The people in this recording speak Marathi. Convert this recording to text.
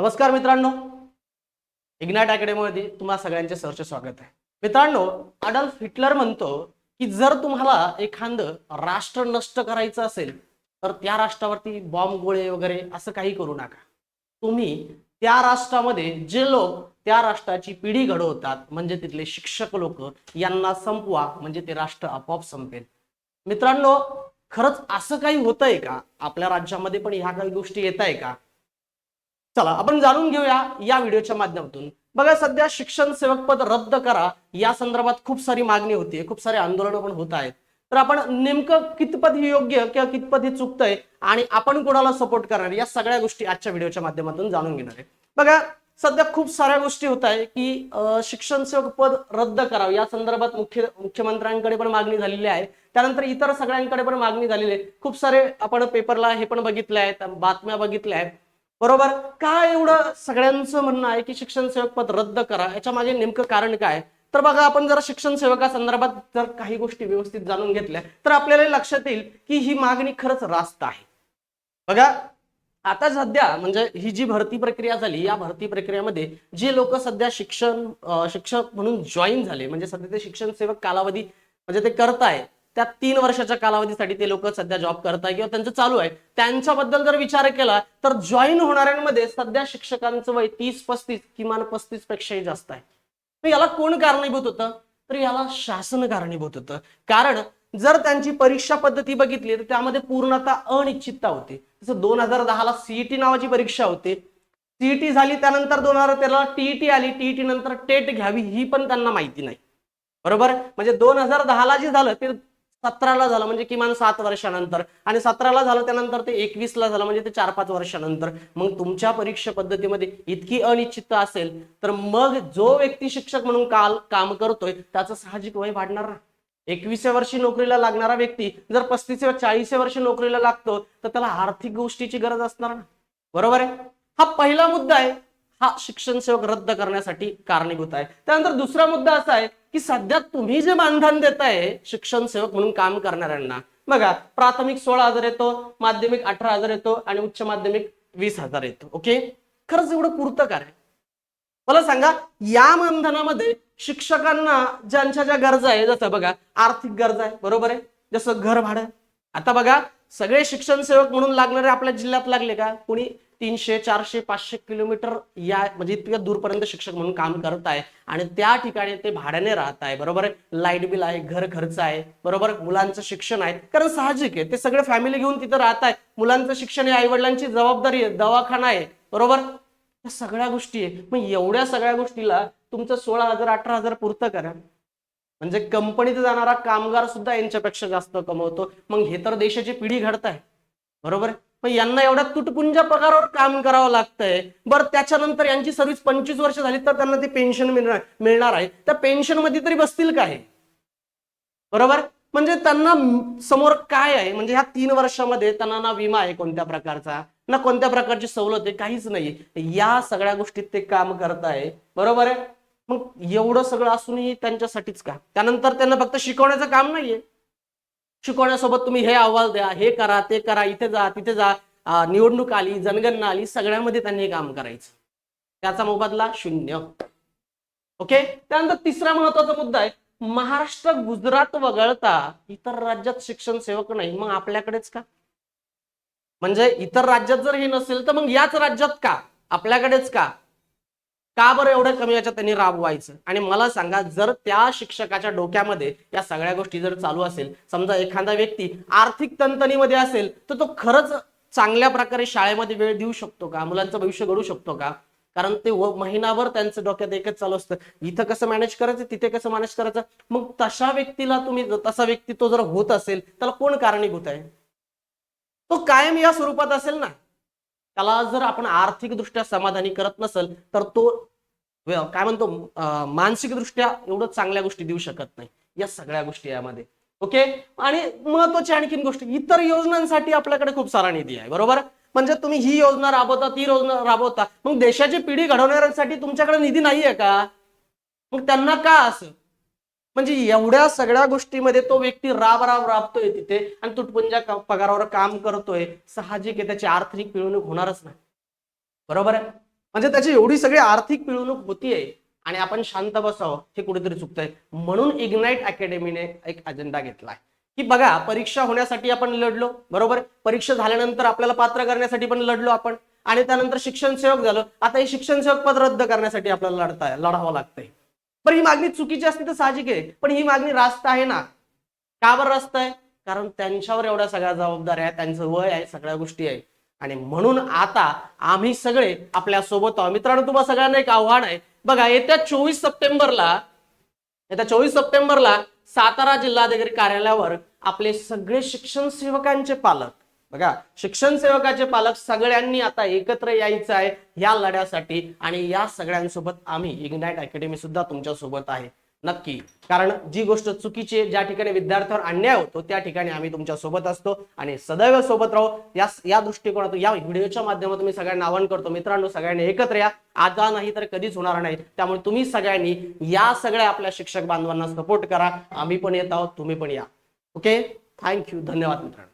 नमस्कार मित्रांनो. इग्नाट अकॅडमीमध्ये तुम्हा सगळ्यांचे सरचे स्वागत आहे. मित्रांनो अडल्फ हिटलर म्हणतो की जर तुम्हाला एखादं राष्ट्र नष्ट करायचं असेल तर त्या राष्ट्रावरती बॉम्ब गोळे वगैरे असं काही करू नका. तुम्ही त्या राष्ट्रामध्ये जे लोक त्या राष्ट्राची पिढी घडवतात म्हणजे तिथले शिक्षक लोक यांना संपवा म्हणजे ते राष्ट्र आपोआप संपेल. मित्रांनो खरंच असं काही होतंय का? आपल्या राज्यामध्ये पण ह्या काही गोष्टी येत आहे का? चला आपण जाणून घेऊया या व्हिडिओच्या माध्यमातून. बघा सध्या शिक्षण सेवक पद रद्द करा या संदर्भात खूप सारी मागणी होतीये खूप सारे आंदोलनं पण होत आहेत. तर आपण नेमकं कितपत हे योग्य किंवा कितपत हे चुकतंय आणि आपण कोणाला सपोर्ट करणार या सगळ्या गोष्टी आजच्या व्हिडिओच्या माध्यमातून जाणून घेणार आहे. बघा सध्या खूप साऱ्या गोष्टी होत आहे की शिक्षण सेवक पद रद्द करावं या संदर्भात मुख्य मुख्यमंत्र्यांकडे पण मागणी झालेली आहे. त्यानंतर इतर सगळ्यांकडे पण मागणी झालेली आहे. खूप सारे आपण पेपरला हे पण बघितले आहेत बातम्या बघितल्या आहेत. बरोबर? काय एवढं सगळ्यांचं म्हणणं आहे की शिक्षण सेवक पद रद्द करा? याच्या मागे नेमकं कारण काय? तर बघा आपण जर शिक्षण सेवका संदर्भात जर काही गोष्टी व्यवस्थित जाणून घेतल्या तर आपल्याला लक्षात येईल की ही मागणी खरंच रास्त आहे. बघा आता सध्या म्हणजे ही जी भरती प्रक्रिया झाली या भरती प्रक्रियेमध्ये जे लोक सध्या शिक्षण शिक्षक म्हणून जॉईन झाले म्हणजे सध्या ते शिक्षण सेवक कालावधी म्हणजे ते करताय त्या तीन वर्षाच्या कालावधीसाठी ते लोक सध्या जॉब करताय किंवा त्यांचं चालू आहे. त्यांच्याबद्दल जर विचार केला तर जॉईन होणाऱ्यांमध्ये सध्या शिक्षकांचं वय तीस पस्तीस किमान पस्तीस पेक्षाही जास्त आहे. मग याला कोण कारणीभूत होतं? तर याला शासन कारणीभूत होतं. कारण जर त्यांची परीक्षा पद्धती बघितली तर त्यामध्ये पूर्णतः अनिश्चितता होती. जसं दोन हजार दहाला सीईटी नावाची परीक्षा होती. सीईटी झाली त्यानंतर दोन हजार तेराला टीईटी आली. टीईटी नंतर टेट घ्यावी ही पण त्यांना माहिती नाही. बरोबर? म्हणजे दोन हजार दहाला जे झालं ते सतराला झालं म्हणजे किमान सात वर्षानंतर. आणि सतराला झालं त्यानंतर ते एकवीसला झालं म्हणजे ते चार पाच वर्षानंतर. मग तुमच्या परीक्षा पद्धतीमध्ये इतकी अनिश्चितता असेल तर मग जो व्यक्ती शिक्षक म्हणून काल काम करतोय त्याचं साहजिक वय वाढणार ना? एकवीसव्या वर्षी नोकरीला लागणारा व्यक्ती जर पस्तीसव्या चाळीसव्या वर्षी नोकरीला लागतो तर त्याला आर्थिक गोष्टीची गरज असणार ना? बरोबर आहे? हा पहिला मुद्दा आहे. हा शिक्षण सेवक रद्द करण्यासाठी कारणीभूत आहे. त्यानंतर दुसरा मुद्दा असा आहे की सध्या तुम्ही जे मानधन देताय शिक्षण सेवक म्हणून काम करणाऱ्यांना बघा प्राथमिक सोळा हजार येतो माध्यमिक अठरा हजार येतो आणि उच्च माध्यमिक वीस हजार येतो ओके? खरंच एवढं पुरतं काय मला सांगा या मानधनामध्ये शिक्षकांना ज्यांच्या ज्या गरजा आहे जसं बघा आर्थिक गरजा आहे बरोबर आहे? जसं घर भाडं. आता बघा सगळे शिक्षण सेवक म्हणून लागणारे आपल्या जिल्ह्यात लागले का? कुणी तीनशे चारशे पाचशे किलोमीटर या म्हणजे इतक्या दूरपर्यंत शिक्षक म्हणून काम करत आहे. आणि त्या ठिकाणी ते भाड्याने राहत आहे. बरोबर आहे? लाइट बिल आहे घर खर्च आहे. बरोबर? मुलांचं शिक्षण आहे. कारण साहजिक आहे. ते सगळे फॅमिली घेऊन तिथं राहत आहे. मुलांचं शिक्षण हे आई वडिलांची जबाबदारी आहे. दवाखाना आहे. बरोबर? या सगळ्या गोष्टी आहे. मग एवढ्या सगळ्या गोष्टीला तुमचं सोळा हजार अठरा हजार पुरतं करा म्हणजे कंपनीत जाणारा कामगार सुद्धा यांच्यापेक्षा जास्त कमवतो. मग हे तर देशाची पिढी घडत आहे. बरोबर? मग यांना एवढ्या तुटपुंजा पगारावर काम करावं लागतंय. बरं त्याच्यानंतर यांची सर्व्हिस पंचवीस वर्ष झाली तर त्यांना ते पेन्शन मिळणार मिळणार आहे. त्या पेन्शनमध्ये तरी बसतील काय? बरोबर? म्हणजे त्यांना समोर काय आहे? म्हणजे ह्या तीन वर्षामध्ये त्यांना ना विमा आहे कोणत्या प्रकारचा? ना कोणत्या प्रकारची सवलत आहे? काहीच नाहीये. या सगळ्या गोष्टीत ते काम करत आहे बरोबर आहे? मग एवढं सगळं असूनही त्यांच्यासाठीच का? त्यानंतर त्यांना फक्त शिकवण्याचं काम नाहीये. शिकवण्यासोबत तुम्ही हे अहवाल द्या हे करा ते करा इथे जा तिथे जा निवडणूक आली जनगणना आली सगळ्यामध्ये त्यांनी हे काम करायचं. त्याचा मोबदला शून्य. ओके? त्यानंतर तिसरा महत्त्वाचा मुद्दा आहे महाराष्ट्र गुजरात वगळता इतर राज्यात शिक्षण सेवक नाही मग आपल्याकडेच का? म्हणजे इतर राज्यात जर हे नसेल तर मग याच राज्यात का? आपल्याकडेच का? का बरं एवढं कमी याच्यात त्यांनी राबवायचं? आणि मला सांगा जर त्या शिक्षकाच्या डोक्यामध्ये या सगळ्या गोष्टी जर चालू असेल समजा एखादा व्यक्ती आर्थिक तणतणीमध्ये असेल तर तो खरंच चांगल्या प्रकारे शाळेमध्ये वेळ देऊ शकतो का? मुलांचं भविष्य घडू शकतो का? कारण ते महिनाभर त्यांचं डोक्यात एकच चालू असतं. इथं कसं मॅनेज करायचं? तिथे कसं मॅनेज करायचं? मग तशा व्यक्तीला तुम्ही तसा व्यक्ती तो जर होत असेल त्याला कोण कारणीभूत आहे? तो कायम या स्वरूपात असेल ना? त्याला जर आपण आर्थिकदृष्ट्या समाधानी करत नसेल तर तो काय म्हणतो मानसिकदृष्ट्या एवढं चांगल्या गोष्टी देऊ शकत नाही. या सगळ्या गोष्टी यामध्ये. ओके? आणि महत्वाची आणखीन गोष्ट इतर योजनांसाठी आपल्याकडे खूप सारा निधी आहे बरोबर? म्हणजे तुम्ही ही योजना राबवता ती योजना राबवता मग देशाची पिढी घडवणाऱ्यांसाठी तुमच्याकडे निधी नाहीये का? मग त्यांना का असं? म्हणजे एवढ्या सगळ्या गोष्टीमध्ये तो व्यक्ती राब राब राबतोय तिथे आणि तुटपुंजा पगारावर काम करतोय. साहजिक आहे त्याची आर्थिक पिळवणूक होणारच नाही. बरोबर आहे? म्हणजे त्याची एवढी सगळी आर्थिक पिळवणूक होतीये आणि आपण शांत बसावं हे कुठेतरी चुकतंय. म्हणून इग्नाइट अकॅडमीने एक अजेंडा घेतलाय. की बघा परीक्षा होण्यासाठी आपण लढलो बरोबर परीक्षा झाल्यानंतर आपल्याला पात्र करण्यासाठी पण लढलो आपण. आणि त्यानंतर शिक्षण सेवक झालं. आता हे शिक्षण सेवक पद रद्द करण्यासाठी आपल्याला लढताय लढावं लागतंय. पण ही मागणी चुकीची असते तर साहजिक आहे. पण ही मागणी रास्त आहे ना. का बरं रास्त आहे? कारण त्यांच्यावर एवढ्या सगळ्या जबाबदाऱ्या आहेत त्यांचं वय आहे सगळ्या गोष्टी आहे आणि म्हणून आता आम्ही सगळे आपल्यासोबत आहोत. मित्रांनो तुम्हाला सगळ्यांना एक आव्हान आहे. बघा येत्या चोवीस सप्टेंबरला येत्या चोवीस सप्टेंबरला सातारा जिल्हाधिकारी कार्यालयावर आपले सगळे शिक्षण सेवकांचे पालक बघा शिक्षण सेवकाचे पालक सगळ्यांनी आता एकत्र यायचं आहे या लढ्यासाठी आणि या सगळ्यांसोबत आम्ही इग्नाइट अकॅडमी सुद्धा तुमच्यासोबत आहे. नक्की. कारण जी गोष्ट चुकीची ज्या ठिकाणी विद्यार्थ्यावर अन्याय होतो त्या ठिकाणी आम्ही तुमच्यासोबत असतो आणि सदैव सोबत राहू. या या दृष्टिकोनातून या व्हिडिओच्या माध्यमातून मी सगळ्यांना आवाहन करतो. मित्रांनो सगळ्यांनी एकत्र या. आता नाही तर कधीच होणार नाही. त्यामुळे तुम्ही सगळ्यांनी या सगळ्या आपल्या शिक्षक बांधवांना सपोर्ट करा. आम्ही पण येत आहोत तुम्ही पण या. ओके थँक्यू धन्यवाद मित्रांनो.